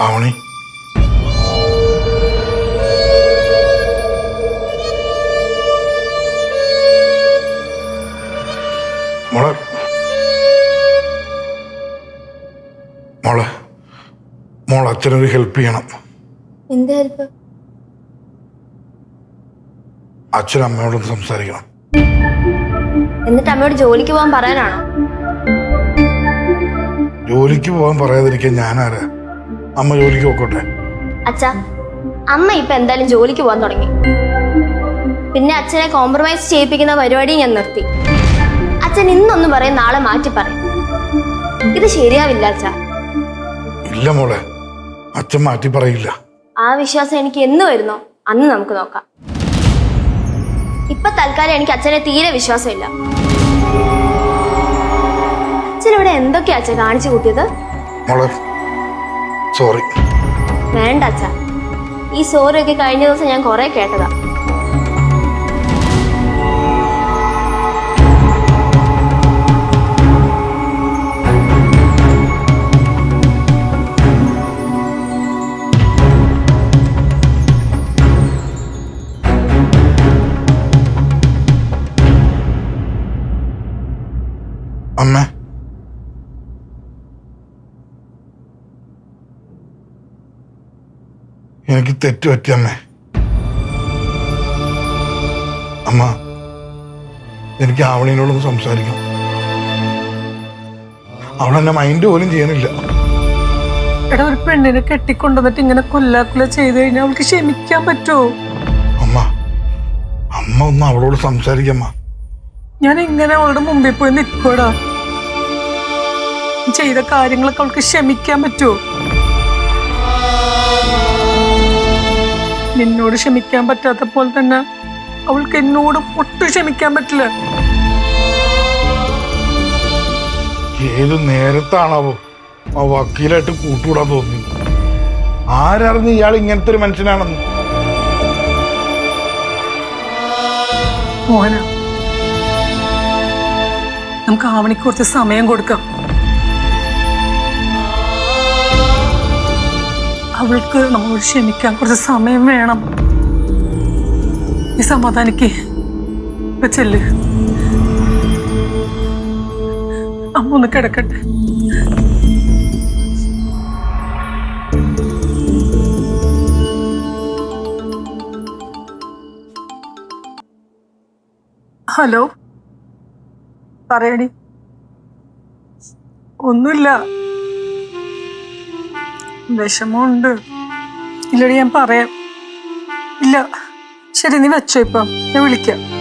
ആവണി മോളെ. മോളെ മോൾ അച്ഛനൊരു ഹെൽപ്പ് ചെയ്യണം. എന്ത് ഹെൽപ്പ് അച്ഛൻ അമ്മയോടൊന്ന് സംസാരിക്കണം. എന്നിട്ട് അമ്മയോട് ജോലിക്ക് പോകാൻ പറയാനാണോ? ജോലിക്ക് പോകാൻ പറയാതിരിക്കാൻ ഞാനാരാ? അമ്മ ജോലിക്ക് പോക്കോട്ടെ. അച്ഛാ അമ്മ ഇപ്പൊ എന്തായാലും ജോലിക്ക് പോകാൻ തുടങ്ങി. പിന്നെ അച്ഛനെ കോംപ്രമൈസ് ചെയ്യിപ്പിക്കുന്ന പരിപാടി ഞാൻ നിർത്തി. അച്ഛൻ ഇന്നൊന്നും പറയും നാളെ മാറ്റി പറയും. ഇത് ശരിയാവില്ല അച്ഛാ. ഇല്ല മോളെ അച്ഛൻ മാറ്റി പറയില്ല. ആ വിശ്വാസം എനിക്ക് എന്ന് വരുന്നോ അന്ന് നമുക്ക് നോക്കാം. ഇപ്പൊ തൽക്കാലം എനിക്ക് അച്ഛനെ തീരെ വിശ്വാസമില്ല. അച്ഛൻ ഇവിടെ എന്തൊക്കെയാ അച്ഛൻ കാണിച്ചു കൂട്ടിയത്? മോളെ സോറി വേണ്ട അച്ഛ. ഈ സോറി ഒക്കെ കഴിഞ്ഞ ദിവസം ഞാൻ കുറെ കേട്ടതാ. എനിക്ക് തെറ്റ് പറ്റിയമ്മേ അമ്മ എനിക്ക് ആവണിനോടൊന്ന് സംസാരിക്കണം. അവളെന്നെ മൈൻഡ് പോലും ചെയ്യണില്ല. എടാ ഒരു പെണ്ണിനെ കെട്ടിക്കൊണ്ടുവന്നിട്ട് ഇങ്ങനെ കൊല്ലാക്കുല ചെയ്തു കഴിഞ്ഞാൽ അവൾക്ക് ക്ഷമിക്കാൻ പറ്റുമോ അമ്മ അമ്മ ഒന്ന് അവളോട് സംസാരിക്കമ്മ. ഞാൻ ഇങ്ങനെ അവളുടെ മുമ്പിൽ പോയി നിൽക്കൂടാ ചെയ്ത കാര്യങ്ങളൊക്കെ അവൾക്ക് ക്ഷമിക്കാൻ പറ്റുമോ നിന്നോട് ക്ഷമിക്കാൻ പറ്റാത്ത പോലെ തന്നെ അവൾക്ക് എന്നോട് ഒട്ടും ക്ഷമിക്കാൻ പറ്റില്ല. ഏത് നേരത്താണാവോ ആ വക്കീലായിട്ട് കൂട്ടുകൂടാൻ തോന്നി ആരറിഞ്ഞ് ഇയാൾ ഇങ്ങനത്തെ ഒരു മനുഷ്യനാണെന്ന്? മോഹന നമുക്ക് ആവണിക്ക് കുറച്ച് സമയം കൊടുക്കാം. അവൾക്ക് നമ്മളോട് ക്ഷമിക്കാൻ കുറച്ച് സമയം വേണം. ഈ സമാധാനിക്ക്. ചെല്ല്. അമ്മ ഒന്ന് കിടക്കട്ടെ. ഹലോ? പറയണി ഒന്നുമില്ല. വിഷമമുണ്ട്. ഇല്ലടി ഞാൻ പറയാം. ഇല്ല. ശരി നീ വെച്ചോ ഇപ്പം. ഞാൻ വിളിക്കാം.